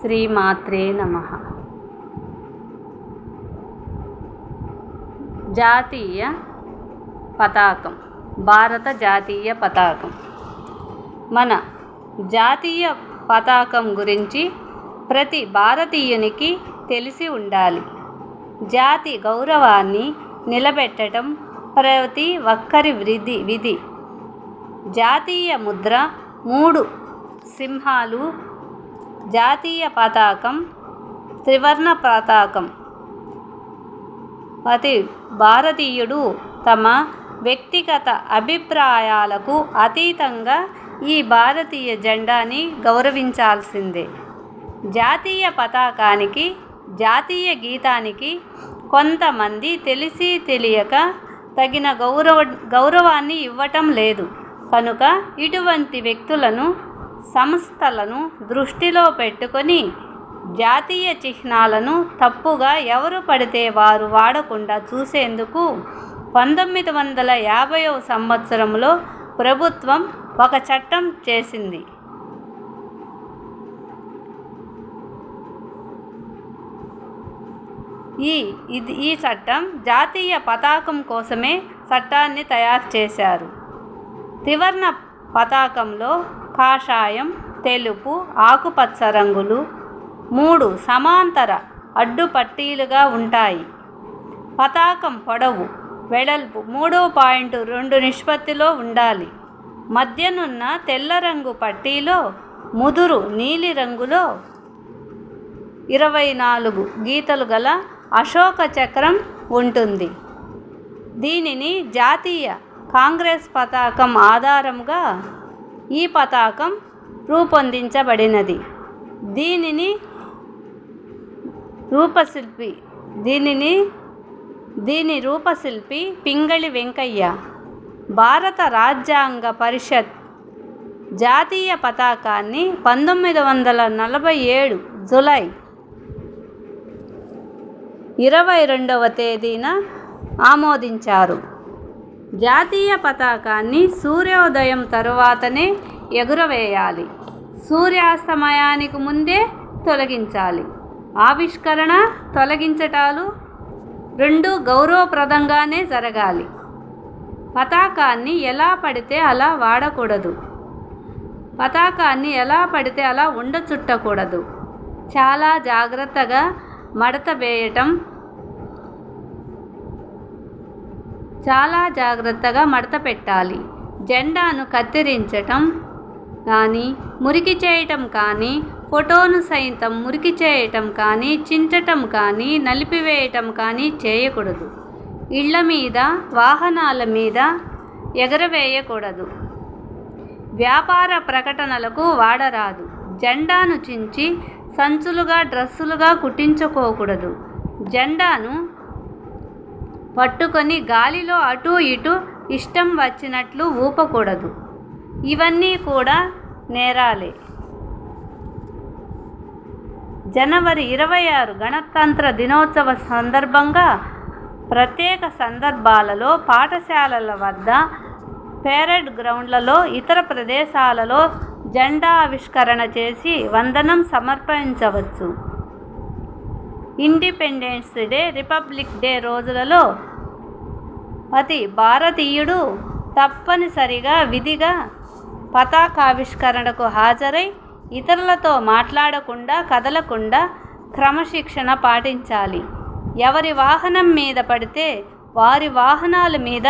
శ్రీమాత్రే నమ. జాతీయ పతాకం భారత జాతీయ పతాకం. మన జాతీయ పతాకం గురించి ప్రతి భారతీయునికి తెలిసి ఉండాలి. జాతి గౌరవాన్ని నిలబెట్టడం ప్రతి ఒక్కరి విధి విధి. జాతీయ ముద్ర మూడు సింహాలు జాతీయ పతాకం త్రివర్ణ పతాకం. ప్రతి భారతీయుడు తమ వ్యక్తిగత అభిప్రాయాలకు అతీతంగా ఈ భారతీయ జెండాని గౌరవించాల్సిందే. జాతీయ పతాకానికి జాతీయ గీతానికి కొంతమంది తెలిసి తెలియక తగిన గౌరవ గౌరవాన్ని ఇవ్వటం లేదు. కనుక ఇటువంటి వ్యక్తులను సంస్థలను దృష్టిలో పెట్టుకొని జాతీయ చిహ్నాలను తప్పుగా ఎవరు పడితే వారు వాడకుండా చూసేందుకు పంతొమ్మిది వందల యాభైవ సంవత్సరంలో ప్రభుత్వం ఒక చట్టం చేసింది. ఈ ఇది ఈ చట్టం జాతీయ పతాకం కోసమే చట్టాన్ని తయారు చేశారు. త్రివర్ణ పతాకంలో కాషాయం తెలుపు ఆకుపచ్చ రంగులు మూడు సమాంతర అడ్డుపట్టీలుగా ఉంటాయి. పతాకం పొడవు వెడల్పు మూడు పాయింట్ రెండు నిష్పత్తిలో ఉండాలి. మధ్యనున్న తెల్ల రంగు పట్టీలో ముదురు నీలిరంగులో ఇరవై నాలుగు గీతలు గల అశోక చక్రం ఉంటుంది. దీనిని జాతీయ కాంగ్రెస్ పతాకం ఆధారంగా ఈ పతాకం రూపొందించబడినది. దీనిని రూపశిల్పి దీనిని దీని రూపశిల్పి పింగళి వెంకయ్య. భారత రాజ్యాంగ పరిషత్ జాతీయ పతాకాన్ని పంతొమ్మిది వందల నలభై ఏడు జులై ఇరవై రెండవ తేదీన ఆమోదించారు. జాతీయ పతాకాన్ని సూర్యోదయం తరువాతనే ఎగురవేయాలి. సూర్యాస్తమయానికి ముందే తొలగించాలి. ఆవిష్కరణ తొలగించటాలు రెండు గౌరవప్రదంగానే జరగాలి. పతాకాన్ని ఎలా పడితే అలా వాడకూడదు. పతాకాన్ని ఎలా పడితే అలా ఉండచుట్టకూడదు. చాలా జాగ్రత్తగా మడత వేయటం చాలా జాగ్రత్తగా మడత పెట్టాలి. జెండాను కత్తిరించటం కానీ మురికి చేయటం కానీ ఫోటోను సైతం మురికి చేయటం కానీ చించటం కానీ నలిపివేయటం కానీ చేయకూడదు. ఇళ్ళ మీద వాహనాల మీద ఎగరవేయకూడదు. వ్యాపార ప్రకటనలకు వాడరాదు. జెండాను చించి సంచులుగా డ్రస్సులుగా కుట్టించుకోకూడదు. జెండాను పట్టుకొని గాలిలో అటు ఇటు ఇష్టం వచ్చినట్లు ఊపకూడదు. ఇవన్నీ కూడా నేరాలే. జనవరి ఇరవై ఆరు గణతంత్ర దినోత్సవ సందర్భంగా ప్రత్యేక సందర్భాలలో పాఠశాలల వద్ద పేరెడ్ గ్రౌండ్లలో ఇతర ప్రదేశాలలో జెండా ఆవిష్కరణ చేసి వందనం సమర్పించవచ్చు. ఇండిపెండెన్స్ డే రిపబ్లిక్ డే రోజులలో ప్రతి భారతీయుడు తప్పనిసరిగా విధిగా పతాకావిష్కరణకు హాజరై ఇతరులతో మాట్లాడకుండా కదలకుండా క్రమశిక్షణ పాటించాలి. ఎవరి వాహనం మీద పడితే వారి వాహనాల మీద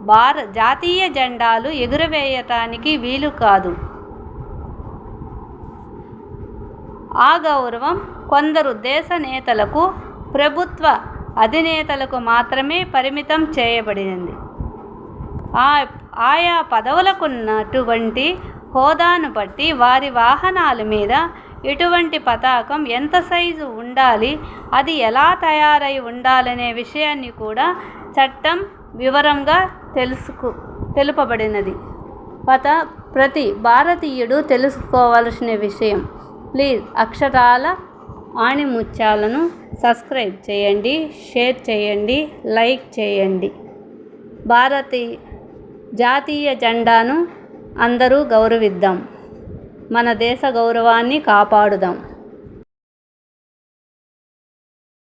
భార జాతీయ జెండాలు ఎగురవేయటానికి వీలు కాదు. ఆ గౌరవం కొందరు దేశ నేతలకు ప్రభుత్వ అధినేతలకు మాత్రమే పరిమితం చేయబడింది ఆ ఆయా పదవులకున్నటువంటి హోదాను బట్టి వారి వాహనాల మీద ఎటువంటి పతాకం ఎంత సైజు ఉండాలి అది ఎలా తయారై ఉండాలనే విషయాన్ని కూడా చట్టం వివరంగా తెలుసుకు తెలుపబడినది. పత ప్రతి భారతీయుడు తెలుసుకోవలసిన విషయం. ప్లీజ్ అక్షరాల ఆణిముత్యాలను సబ్స్క్రైబ్ చేయండి షేర్ చేయండి లైక్ చేయండి. భారతీ జాతీయ జెండాను అందరూ గౌరవిద్దాం. మన దేశ గౌరవాన్ని కాపాడుదాం.